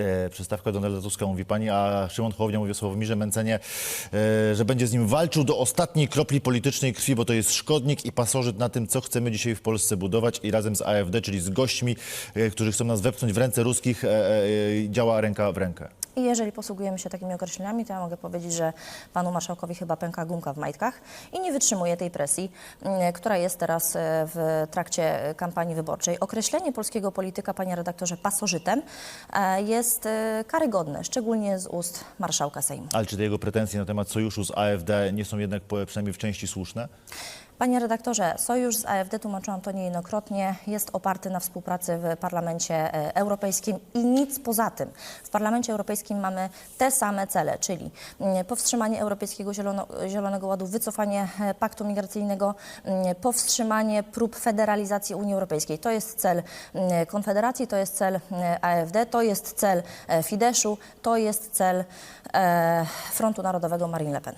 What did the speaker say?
e, Donalda Tuska, mówi pani, a Szymon Hołownia mówi o Sławomirze Mencenie, e, że będzie z nim walczył do ostatniej kropli politycznej krwi, bo to jest szkodnik i pasożyt na tym, co chcemy dzisiaj w Polsce budować i razem z AfD, czyli z gośćmi, e, którzy chcą nas wepchnąć w ręce ruskich, e, działa ręka w rękę. I jeżeli posługujemy się takimi określeniami, to ja mogę powiedzieć, że panu marszałkowi chyba pęka gumka w majtkach i nie wytrzymuje tej presji, mm, która jest teraz e, w trakcie kampanii wyborczej. Określenie polskiego polityka, panie redaktorze, pasożytem e, jest e, karygodne, szczególnie z ust marszałka Sejmu. Ale czy te jego pretensje na temat sojuszu z AfD nie są jednak przynajmniej w części słuszne? Panie redaktorze, sojusz z AfD, tłumaczyłam to niejednokrotnie, jest oparty na współpracy w Parlamencie e, Europejskim i nic poza tym. W Parlamencie Europejskim mamy te same cele, czyli mm, powstrzymanie Europejskiego Zielono, Zielonego Ładu, wycofanie e, paktu migracyjnego, mm, powstrzymanie prób federalizacji Unii Europejskiej. To jest cel mm, Konfederacji, to jest cel AfD, to jest cel e, Fideszu, to jest cel Frontu Narodowego Marine Le Pen.